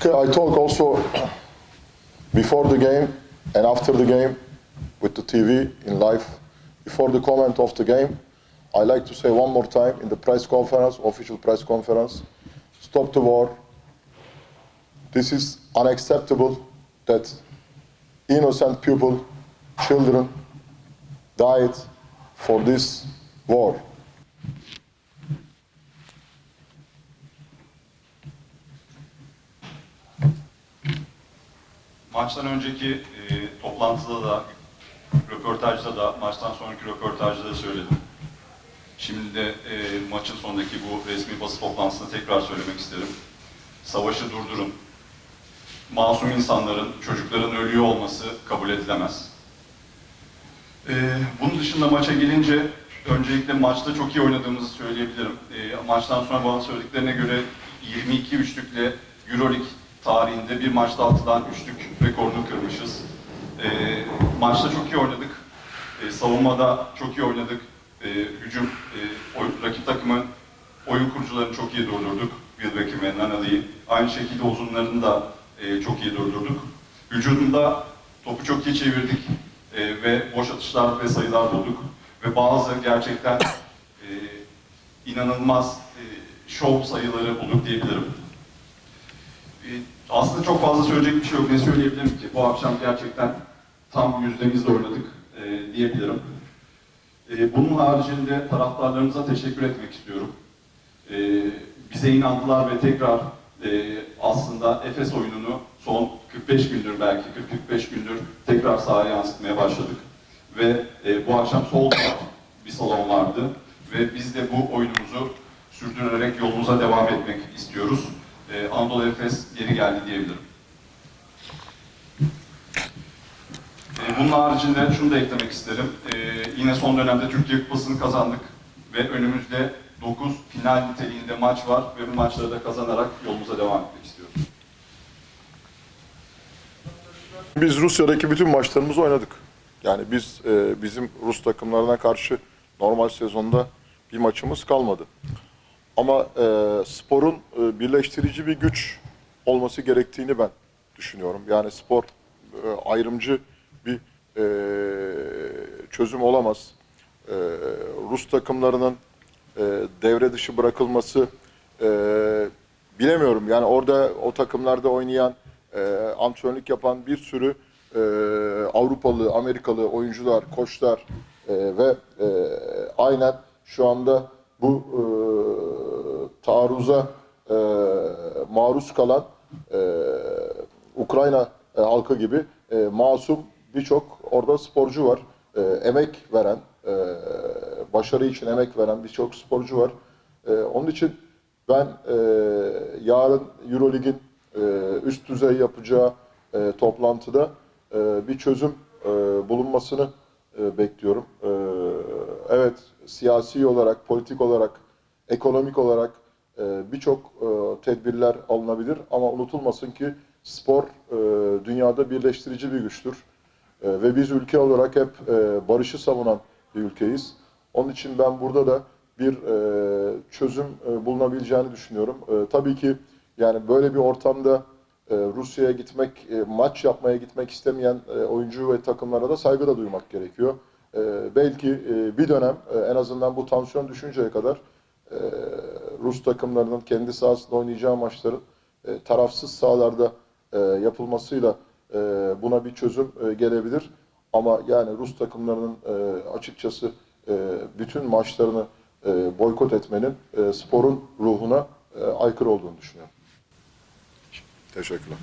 I talk also before the game and after the game with the TV in live. Before the comment of the game, I like to say one more time in the press conference, official press conference, stop the war. This is unacceptable that innocent people, children, died for this war. Maçtan önceki e, toplantıda da, röportajda da, maçtan sonraki röportajda da söyledim. Şimdi de e, maçın sonundaki bu resmi basın toplantısında tekrar söylemek isterim. Savaşı durdurun. Masum insanların, çocukların ölüyor olması kabul edilemez. E, bunun dışında maça gelince öncelikle maçta çok iyi oynadığımızı söyleyebilirim. E, maçtan sonra bana söylediklerine göre 22 üçlükle Euroleague tarihinde bir maçta atılan üçlük rekorunu kırmışız. E, maçta çok iyi oynadık. E, savunmada çok iyi oynadık. E, hücum, e, oy- rakip takımın oyun kurucularını çok iyi durdurduk. Wilbeck'i ve Nanali'yi. Aynı şekilde uzunlarını da e, çok iyi durdurduk. Hücumda topu çok iyi çevirdik e, ve boş atışlar ve sayılar bulduk. Ve bazı gerçekten e, inanılmaz e, şov sayıları bulduk diyebilirim. E, aslında çok fazla söyleyecek bir şey yok. Ne söyleyebilirim ki? Bu akşam gerçekten tam yüzdemizle oynadık e, diyebilirim. E, bunun haricinde taraftarlarımıza teşekkür etmek istiyorum. E, bize inandılar ve tekrar e, aslında Efes oyununu son 45 gündür belki 40-45 gündür tekrar sahaya yansıtmaya başladık. Ve e, bu akşam sol bir salon vardı ve biz de bu oyunumuzu sürdürerek yolumuza devam etmek istiyoruz. E, Anadolu Efes geri geldi diyebilirim. E, Bunun haricinde şunu da eklemek isterim. E, yine son dönemde Türkiye Kupası'nı kazandık ve önümüzde 9 final niteliğinde maç var ve bu maçları da kazanarak yolumuza devam etmek istiyoruz. Biz Rusya'daki bütün maçlarımızı oynadık. Yani biz e, bizim Rus takımlarına karşı normal sezonda bir maçımız kalmadı. Ama e, sporun e, birleştirici bir güç olması gerektiğini ben düşünüyorum. Yani spor e, ayrımcı bir e, çözüm olamaz. E, Rus takımlarının e, devre dışı bırakılması e, bilemiyorum. Yani orada o takımlarda oynayan, e, antrenörlük yapan bir sürü e, Avrupalı, Amerikalı oyuncular, koçlar e, ve e, aynen şu anda bu e, taarruza e, maruz kalan e, Ukrayna e, halkı gibi e, masum birçok orada sporcu var. E, emek veren, e, başarı için emek veren birçok sporcu var. E, onun için ben e, yarın Eurolig'in e, üst düzey yapacağı e, toplantıda e, bir çözüm e, bulunmasını e, bekliyorum. E, evet, siyasi olarak, politik olarak, ekonomik olarak birçok e, tedbirler alınabilir ama unutulmasın ki spor e, dünyada birleştirici bir güçtür. E, ve biz ülke olarak hep e, barışı savunan bir ülkeyiz. Onun için ben burada da bir çözüm bulunabileceğini düşünüyorum. Tabii ki yani böyle bir ortamda Rusya'ya gitmek, maç yapmaya gitmek istemeyen oyuncu ve takımlara da saygı da duymak gerekiyor. Belki bir dönem en azından bu tansiyon düşünceye kadar Rus takımlarının kendi sahasında oynayacağı maçların e, tarafsız sahalarda e, yapılmasıyla e, buna bir çözüm e, gelebilir. Ama yani Rus takımlarının e, açıkçası e, bütün maçlarını e, boykot etmenin e, sporun ruhuna e, aykırı olduğunu düşünüyorum. Teşekkürler.